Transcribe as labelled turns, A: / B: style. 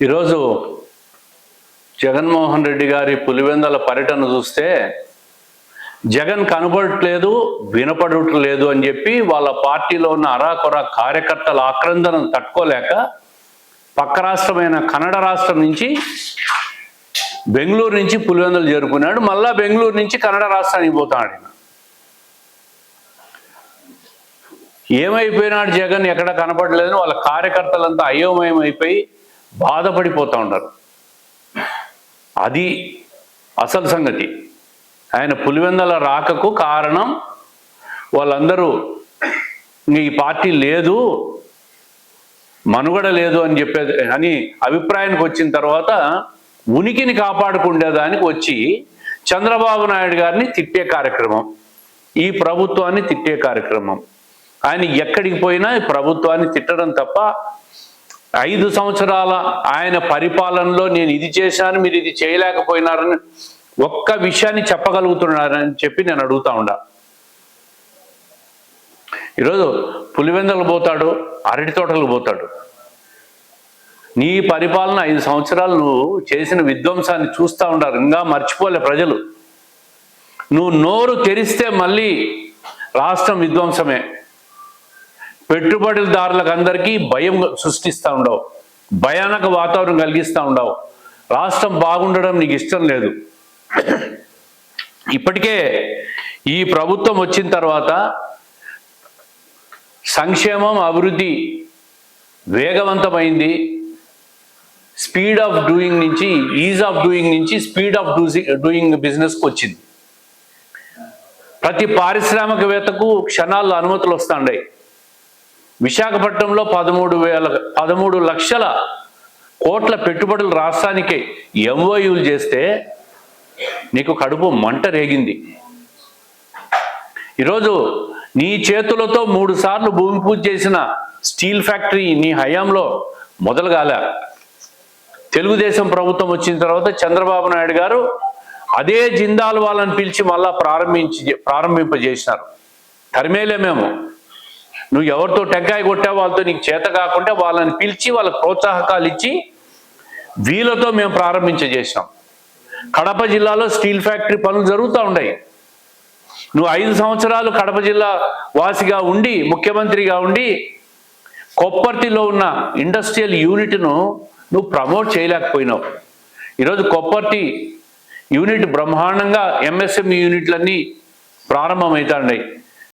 A: ఈరోజు జగన్మోహన్ రెడ్డి గారి పులివెందల పర్యటన చూస్తే జగన్ కనబడట్లేదు వినపడట్లేదు అని చెప్పి వాళ్ళ పార్టీలో ఉన్న అరాకొర కార్యకర్తల ఆక్రందనను తట్టుకోలేక పక్క రాష్ట్రమైన కన్నడ రాష్ట్రం నుంచి బెంగళూరు నుంచి పులివెందులు చేరుకున్నాడు. మళ్ళా బెంగళూరు నుంచి కన్నడ రాష్ట్రానికి పోతాడు ఏమైపోయినాడు జగన్? ఎక్కడ కనపడలేదని వాళ్ళ కార్యకర్తలంతా అయోమయం అయిపోయి బాధపడిపోతూ ఉన్నారు అది అసలు సంగతి. ఆయన పులివెందల రాకకు కారణం వాళ్ళందరూ ఈ పార్టీ లేదు మనుగడ లేదు అని చెప్పేది అని అభిప్రాయానికి వచ్చిన తర్వాత ఉనికిని కాపాడుకుండేదానికి వచ్చి చంద్రబాబు నాయుడు గారిని తిట్టే కార్యక్రమం ఈ ప్రభుత్వాన్ని తిట్టే కార్యక్రమం. ఆయన ఎక్కడికి పోయినా ఈ ప్రభుత్వాన్ని తిట్టడం తప్ప ఐదు సంవత్సరాల ఆయన పరిపాలనలో నేను ఇది చేశాను మీరు ఇది చేయలేకపోయినారని ఒక్క విషయాన్ని చెప్పగలుగుతున్నారని చెప్పి నేను అడుగుతా ఉండా. ఈరోజు పులివెందలు పోతాడు అరటి తోటలకు పోతాడు. నీ పరిపాలన ఐదు సంవత్సరాలు నువ్వు చేసిన విధ్వంసాన్ని చూస్తూ ఉండారు ఇంకా మర్చిపోలే ప్రజలు. నువ్వు నోరు తెరిస్తే మళ్ళీ రాష్ట్రం విధ్వంసమే. పెట్టుబడిదారులకు అందరికీ భయం సృష్టిస్తూ ఉండవు. భయానక వాతావరణం కలిగిస్తూ ఉండవు. రాష్ట్రం బాగుండడం నీకు ఇష్టం లేదు. ఇప్పటికే ఈ ప్రభుత్వం వచ్చిన తర్వాత సంక్షేమం అభివృద్ధి వేగవంతమైంది. స్పీడ్ ఆఫ్ డూయింగ్ నుంచి ఈజ్ ఆఫ్ డూయింగ్ నుంచి స్పీడ్ ఆఫ్ డూయింగ్ బిజినెస్కి వచ్చింది. ప్రతి పారిశ్రామికవేత్తకు క్షణాల్లో అనుమతులు వస్తుంటాయి విశాఖపట్నంలో పదమూడు వేల పదమూడు లక్షల కోట్ల పెట్టుబడులు రాష్ట్రానికి ఎంఓయూలు చేస్తే నీకు కడుపు మంట రేగింది. ఈరోజు నీ చేతులతో మూడు సార్లు భూమి పూజ చేసిన స్టీల్ ఫ్యాక్టరీ నీ హయాంలో మొదలుగాల. తెలుగుదేశం ప్రభుత్వం వచ్చిన తర్వాత చంద్రబాబు నాయుడు గారు అదే జిందాల్ వాళ్ళని పిలిచి మళ్ళా ప్రారంభించి ప్రారంభింపజేసినారు. తరిమేలే మేము. నువ్వు ఎవరితో టెంకాయ కొట్టావు వాళ్ళతో నీకు చేత కాకుండా వాళ్ళని పిలిచి వాళ్ళకి ప్రోత్సాహకాలు ఇచ్చి వీళ్ళతో మేము ప్రారంభించజేసినాం కడప జిల్లాలో స్టీల్ ఫ్యాక్టరీ పనులు జరుగుతూ ఉన్నాయి నువ్వు ఐదు సంవత్సరాలు కడప జిల్లా వాసిగా ఉండి ముఖ్యమంత్రిగా ఉండి కొప్పర్తిలో ఉన్న ఇండస్ట్రియల్ యూనిట్ను నువ్వు ప్రమోట్ చేయలేకపోయినావు. ఈరోజు కొప్పర్తి యూనిట్ బ్రహ్మాండంగా ఎంఎస్ఎంఈ యూనిట్లన్నీ ప్రారంభమవుతాయి